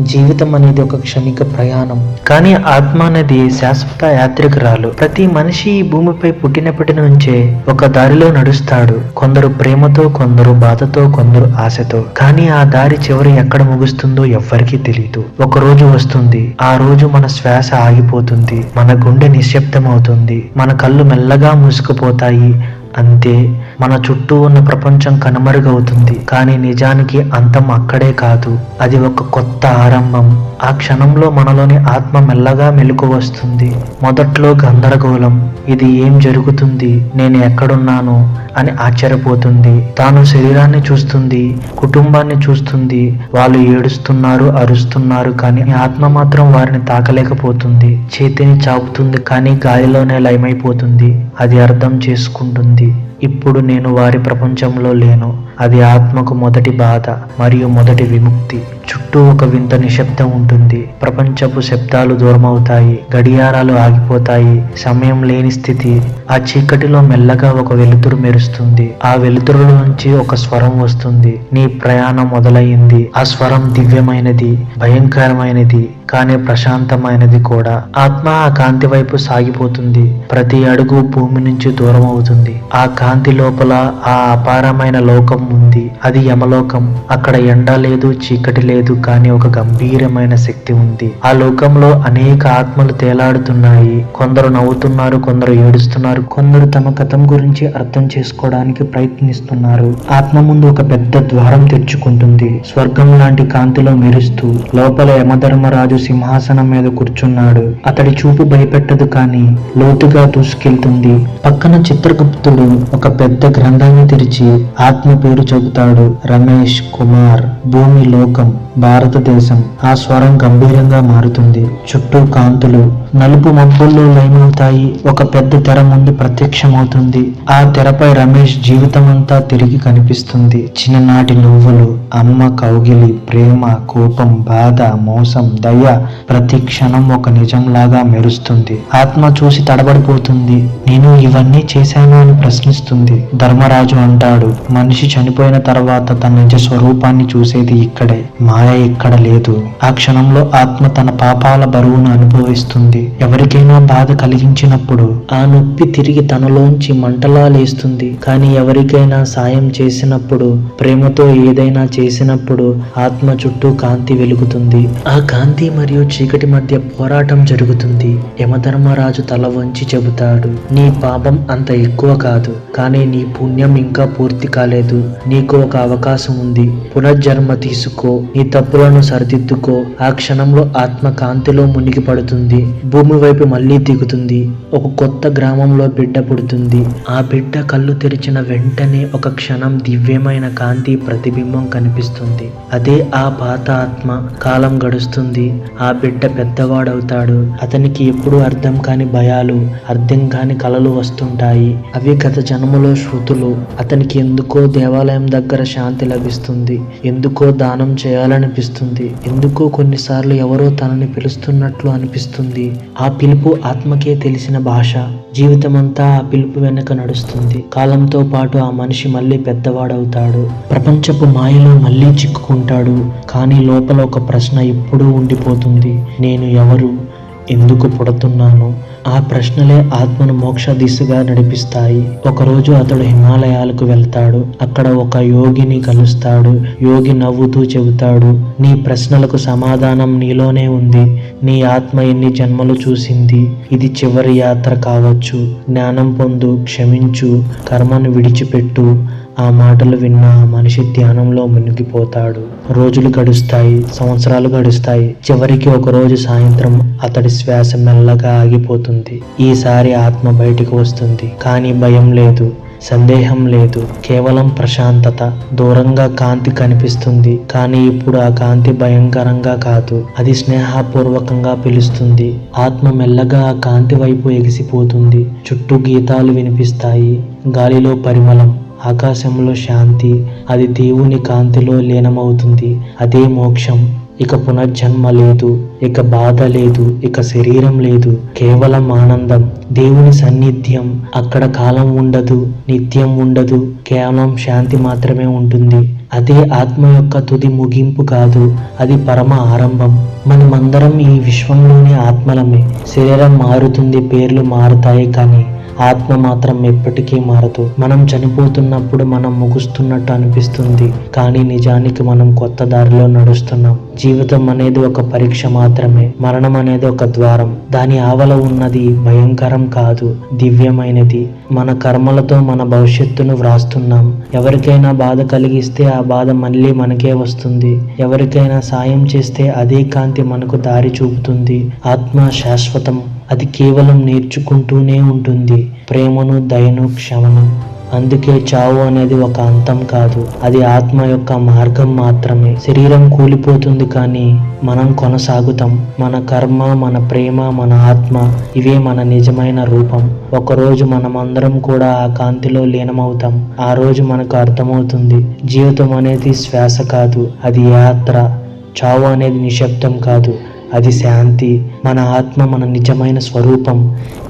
జీవితం అనేది ఒక క్షణిక ప్రయాణం. కానీ ఆత్మ అనేది శాశ్వత యాత్రికురాలు ప్రతి మనిషి ఈ భూమిపై పుట్టినప్పటి నుంచే ఒక దారిలో నడుస్తాడు. కొందరు ప్రేమతో కొందరు బాధతో కొందరు ఆశతో. కానీ ఆ దారి చివరి ఎక్కడ ముగుస్తుందో ఎవ్వరికీ తెలియదు ఒక రోజు వస్తుంది. ఆ రోజు మన శ్వాస ఆగిపోతుంది. మన గుండె నిశ్శబ్దమవుతుంది. మన కళ్ళు మెల్లగా మూసుకుపోతాయి. అంతే మన చుట్టూ ఉన్న ప్రపంచం కనుమరుగవుతుంది. కానీ నిజానికి అంతం అక్కడే కాదు. అది ఒక కొత్త ఆరంభం. ఆ క్షణంలో మనలోని ఆత్మ మెల్లగా మెలకు వస్తుంది. మొదట్లో గందరగోళం. ఇది ఏం జరుగుతుంది? నేను ఎక్కడున్నాను? అని ఆశ్చర్యపోతుంది. తాను శరీరాన్ని చూస్తుంది కుటుంబాన్ని చూస్తుంది. వాళ్ళు ఏడుస్తున్నారు అరుస్తున్నారు కానీ ఆత్మ మాత్రం వారిని తాకలేకపోతుంది. చేతిని చాపుతుంది కానీ గాలిలోనే లయమైపోతుంది. అది అర్థం చేసుకుంటుంది. ఇప్పుడు నేను వారి ప్రపంచంలో లేను. అది ఆత్మకు మొదటి బాధ మరియు మొదటి విముక్తి. చుట్టూ ఒక వింత నిశ్శబ్దం ఉంటుంది. ప్రపంచపు శబ్దాలు దూరమవుతాయి. గడియారాలు ఆగిపోతాయి. సమయం లేని స్థితి. ఆ చీకటిలో మెల్లగా ఒక వెలుతురు మెరుస్తుంది. ఆ వెలుతురుల నుంచి ఒక స్వరం వస్తుంది. నీ ప్రయాణం మొదలయ్యింది ఆ స్వరం దివ్యమైనది భయంకరమైనది కానీ ప్రశాంతమైనది కూడా. ఆత్మ ఆ కాంతి వైపు సాగిపోతుంది. ప్రతి అడుగు భూమి నుంచి దూరం అవుతుంది ఆ కాంతి లోపల ఆ అపారమైన లోకం ఉంది. అది యమలోకం. అక్కడ ఎండ లేదు చీకటి లేదు లేదు కానీ ఒక గంభీరమైన శక్తి ఉంది. ఆ లోకంలో అనేక ఆత్మలు తేలాడుతున్నాయి. కొందరు నవ్వుతున్నారు కొందరు ఏడుస్తున్నారు. కొందరు తమ కథం గురించి అర్థం చేసుకోవడానికి ప్రయత్నిస్తున్నారు. ఆత్మ ముందు ఒక పెద్ద ద్వారం తెరుచుకుంటుంది. స్వర్గం లాంటి కాంతిలో మెరుస్తూ లోపల యమధర్మరాజు సింహాసనం మీద కూర్చున్నాడు. అతడి చూపు భయపెట్టదు కానీ లోతుగా దూసుకెళ్తుంది. పక్కన చిత్రగుప్తుడు ఒక పెద్ద గ్రంథాన్ని తెరిచి ఆత్మ పేరు చెబుతాడు రమేష్ కుమార్ భూమి లోకం. భారతదేశం. ఆ స్వరం గంభీరంగా మారుతుంది. చుట్టూ కాంతులు నలుపు మబ్బుల్లో లయమవుతాయి ఒక పెద్ద తెర ముందు ప్రత్యక్షమవుతుంది. ఆ తెరపై రమేష్ జీవితమంతా తిరిగి కనిపిస్తుంది. చిన్ననాటి నువ్వులు అమ్మ కౌగిలి ప్రేమ కోపం బాధ మోసం దయ ప్రతి క్షణం ఒక నిజంలాగా మెరుస్తుంది. ఆత్మ చూసి తడబడిపోతుంది. నేను ఇవన్నీ చేశాను అని ప్రశ్నిస్తుంది. ధర్మరాజు అంటాడు మనిషి చనిపోయిన తర్వాత తన నిజ స్వరూపాన్ని చూసేది ఇక్కడే. మాయ ఇక్కడ లేదు. ఆ క్షణంలో ఆత్మ తన పాపాల బరువును అనుభవిస్తుంది. ఎవరికైనా బాధ కలిగించినప్పుడు ఆ నొప్పి తిరిగి తనలోంచి మంటలా లేస్తుంది కానీ ఎవరికైనా సాయం చేసినప్పుడు ప్రేమతో ఏదైనా చేసినప్పుడు ఆత్మ చుట్టూ కాంతి వెలుగుతుంది. ఆ కాంతి మరియు చీకటి మధ్య పోరాటం జరుగుతుంది. యమధర్మరాజు తల వంచి చెబుతాడు నీ పాపం అంత ఎక్కువ కాదు కానీ నీ పుణ్యం ఇంకా పూర్తి కాలేదు. నీకు ఒక అవకాశం ఉంది. పునర్జన్మ తీసుకో. నీ తప్పులను సరిదిద్దుకో. ఆ క్షణంలో ఆత్మ కాంతిలో మునిగి పడుతుంది. భూమి వైపు మళ్ళీ దిగుతుంది. ఒక కొత్త గ్రామంలో బిడ్డ పుడుతుంది. ఆ బిడ్డ కళ్ళు తెరిచిన వెంటనే ఒక క్షణం దివ్యమైన కాంతి ప్రతిబింబం కనిపిస్తుంది. అదే ఆ పాత ఆత్మ కాలం గడుస్తుంది. ఆ బిడ్డ పెద్దవాడవుతాడు. అతనికి ఎప్పుడు అర్థం కాని భయాలు అర్థం కాని కలలు వస్తుంటాయి. అవి గత జన్మలో శృతులు. అతనికి ఎందుకో దేవాలయం దగ్గర శాంతి లభిస్తుంది. ఎందుకో దానం చేయాలనిపిస్తుంది. ఎందుకో కొన్నిసార్లు ఎవరో తనని పిలుస్తున్నట్లు అనిపిస్తుంది. ఆ పిలుపు ఆత్మకే తెలిసిన భాష జీవితమంతా ఆ పిలుపు వెనక నడుస్తుంది. కాలంతో పాటు ఆ మనిషి మళ్ళీ పెద్దవాడవుతాడు. ప్రపంచపు మాయలో మళ్ళీ చిక్కుకుంటాడు. కానీ లోపల ఒక ప్రశ్న ఎప్పుడూ ఉండిపోతుంది. నేను ఎవరు? ఎందుకు పుడుతున్నాను? ఆ ప్రశ్నలే ఆత్మను మోక్ష దిశగా నడిపిస్తాయి. ఒకరోజు అతడు హిమాలయాలకు వెళ్తాడు. అక్కడ ఒక యోగిని కలుస్తాడు. యోగి నవ్వుతూ చెబుతాడు నీ ప్రశ్నలకు సమాధానం నీలోనే ఉంది. నీ ఆత్మ ఎన్ని జన్మలు చూసింది? ఇది చివరి యాత్ర కావచ్చు. జ్ఞానం పొందు క్షమించు కర్మను విడిచిపెట్టు. ఆ మాటలు విన్న ఆ మనిషి ధ్యానంలో మునిగిపోతాడు. రోజులు గడుస్తాయి సంవత్సరాలు గడుస్తాయి. చివరికి ఒక రోజు సాయంత్రం అతడి శ్వాస మెల్లగా ఆగిపోతుంది. ఈసారి ఆత్మ బయటికి వస్తుంది. కానీ భయం లేదు. సందేహం లేదు. కేవలం ప్రశాంతత. దూరంగా కాంతి కనిపిస్తుంది. కానీ ఇప్పుడు ఆ కాంతి భయంకరంగా కాదు. అది స్నేహపూర్వకంగా పిలుస్తుంది. ఆత్మ మెల్లగా ఆ కాంతి వైపు ఎగిసిపోతుంది. చుట్టూ గీతాలు వినిపిస్తాయి. గాలిలో పరిమళం. ఆకాశంలో శాంతి. అది దేవుని కాంతిలో లీనమవుతుంది. అదే మోక్షం. ఇక పునర్జన్మ లేదు ఇక బాధ లేదు ఇక శరీరం లేదు కేవలం ఆనందం. దేవుని సన్నిధ్యం అక్కడ కాలం ఉండదు నిత్యం ఉండదు కేవలం శాంతి మాత్రమే ఉంటుంది. అదే ఆత్మ యొక్క తుది ముగింపు కాదు అది పరమ ఆరంభం. మనమందరం ఈ విశ్వంలోని ఆత్మలమే. శరీరం మారుతుంది పేర్లు మారుతాయి కానీ ఆత్మ మాత్రం ఎప్పటికీ మారదు. మనం చనిపోతున్నప్పుడు మనం ముగుస్తున్నట్టు అనిపిస్తుంది. కానీ నిజానికి మనం కొత్త దారిలో నడుస్తున్నాం. జీవితం అనేది ఒక పరీక్ష మాత్రమే. మరణం అనేది ఒక ద్వారం. దాని ఆవల ఉన్నది భయంకరం కాదు దివ్యమైనది. మన కర్మలతో మన భవిష్యత్తును వ్రాస్తున్నాం. ఎవరికైనా బాధ కలిగిస్తే ఆ బాధ మళ్ళీ మనకే వస్తుంది. ఎవరికైనా సాయం చేస్తే అదే కాంతి మనకు దారి చూపుతుంది. ఆత్మ శాశ్వతం. అది కేవలం నేర్చుకుంటూనే ఉంటుంది. ప్రేమను దయను క్షమను. అందుకే చావు అనేది ఒక అంతం కాదు. అది ఆత్మ యొక్క మార్గం మాత్రమే. శరీరం కూలిపోతుంది కానీ మనం కొనసాగుతాం. మన కర్మ మన ప్రేమ మన ఆత్మ ఇవే మన నిజమైన రూపం. ఒకరోజు మనమందరం కూడా ఆ కాంతిలో లీనమవుతాం. ఆ రోజు మనకు అర్థమవుతుంది. జీవితం అనేది శ్వాస కాదు. అది యాత్ర. చావు అనేది నిశ్శబ్దం కాదు. అది శాంతి. మన ఆత్మ మన నిజమైన స్వరూపం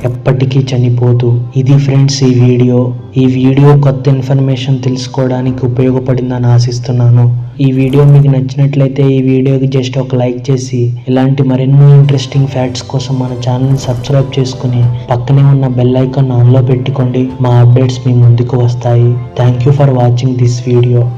ఎప్పటికీ చనిపోదు. ఇది ఫ్రెండ్స్ ఈ వీడియో. ఈ వీడియో కొత్త ఇన్ఫర్మేషన్ తెలుసుకోవడానికి ఉపయోగపడిందని ఆశిస్తున్నాను. ఈ వీడియో మీకు నచ్చినట్లయితే ఈ వీడియోకి జస్ట్ ఒక లైక్ చేసి ఇలాంటి మరెన్నో ఇంట్రెస్టింగ్ ఫ్యాక్ట్స్ కోసం మన ఛానల్ని సబ్స్క్రైబ్ చేసుకుని పక్కనే ఉన్న బెల్ ఐకాన్ ఆన్లో పెట్టుకోండి. మా అప్డేట్స్ మీ ముందుకు వస్తాయి. Thank you for watching this video.